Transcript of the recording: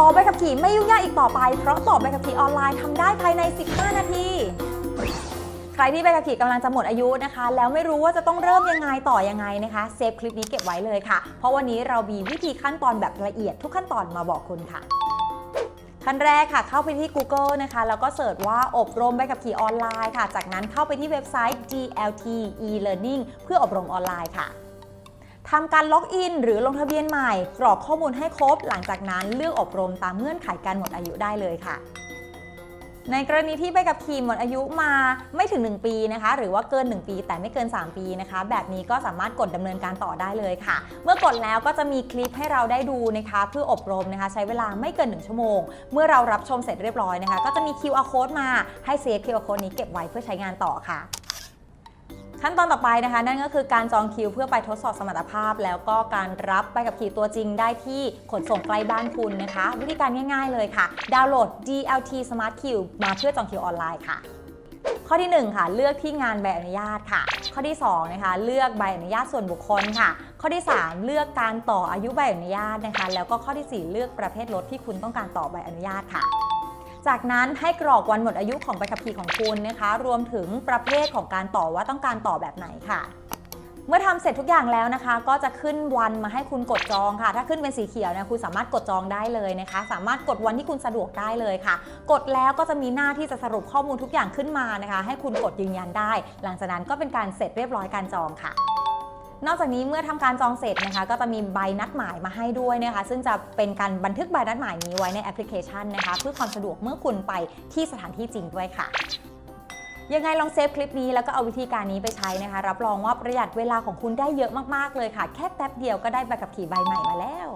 ต่อใบขับขี่ไม่ยุ่งยากอีกต่อไป เพราะต่อใบขับขี่ออนไลน์ทำได้ภายใน 15 นาที ใครที่ใบขับขี่กำลังจะหมดอายุนะคะ แล้วไม่รู้ว่าจะต้องเริ่มยังไงต่อยังไงนะคะเซฟคลิปนี้เก็บไว้เลยค่ะ เพราะวันนี้เรามีวิธีขั้นตอนแบบละเอียดทุกขั้นตอนมาบอกคุณค่ะขั้นแรกค่ะเข้าไปที่ Google นะคะแล้วก็เสิร์ชว่าอบรมใบขับขี่ออนไลน์ค่ะ จากนั้นเข้าไปที่เว็บไซต์ DLT e-learning เพื่ออบรมออนไลน์ค่ะ ทำการล็อกอิน หรือลงทะเบียนใหม่ กรอกข้อมูลให้ครบ หลังจากนั้นเลือกอบรมตามเงื่อนไขการหมดอายุได้เลยค่ะ ในกรณีที่ใบขับขี่หมดอายุมาไม่ถึง 1 ปีนะคะ หรือว่าเกิน 1 ปี แต่ไม่เกิน 3 ปีนะคะ แบบนี้ก็สามารถกดดำเนินการต่อได้เลยค่ะ เมื่อกดแล้วก็จะมีคลิปให้เราได้ดูนะคะ เพื่ออบรมนะคะ ใช้เวลาไม่เกิน 1 ชั่วโมง เมื่อเรารับชมเสร็จเรียบร้อยนะคะ ก็จะมี QR code มาให้เซฟ QR code นี้เก็บไว้เพื่อใช้งานต่อค่ะ ขั้นตอนต่อไปนะคะ นั่นก็คือการจองคิวเพื่อไปทดสอบสมรรถภาพ แล้วก็การรับใบขับขี่ตัวจริงได้ที่ขนส่งใกล้บ้านคุณนะคะ วิธีการง่ายๆเลยค่ะ ดาวน์โหลด DLT Smart Queue มาเพื่อจองคิวออนไลน์ค่ะ ข้อที่ 1 ค่ะ เลือกที่งานใบอนุญาตค่ะ ข้อที่ 2 นะคะ เลือกใบอนุญาตส่วนบุคคลค่ะ ข้อที่ 3 เลือกการต่ออายุใบอนุญาตนะคะ แล้วก็ข้อทีสี่4 เลือกประเภทรถที่คุณต้องการต่อใบอนุญาตค่ะ จากนั้นให้กรอกวันหมดอายุของใบขับขี่ของคุณนะคะ รวมถึงประเภทของการต่อว่าต้องการต่อแบบไหนค่ะ เมื่อทำเสร็จทุกอย่างแล้วนะคะ ก็จะขึ้นวันมาให้คุณกดจองค่ะ ถ้าขึ้นเป็นสีเขียวเนี่ยคุณสามารถกดจองได้เลยนะคะ สามารถกดวันที่คุณสะดวกได้เลยค่ะ กดแล้วก็จะมีหน้าที่จะสรุปข้อมูลทุกอย่างขึ้นมานะคะ ให้คุณกดยืนยันได้ หลังจากนั้นก็เป็นการเสร็จเรียบร้อยการจองค่ะ นอกจากนี้เมื่อทำการจองเสร็จนะคะ ก็จะมีใบนัดหมายมาให้ด้วยนะคะ ซึ่งจะเป็นการบันทึกใบนัดหมายนี้ไว้ในแอปพลิเคชันนะคะ เพื่อความสะดวกเมื่อคุณไปที่สถานที่จริงด้วยค่ะยังไงลองเซฟคลิปนี้แล้วก็เอาวิธีการนี้ไปใช้นะคะ รับรองว่าประหยัดเวลาของคุณได้เยอะมากๆเลยค่ะ แค่แป๊บเดียวก็ได้ใบขับขี่ใบใหม่มาแล้ว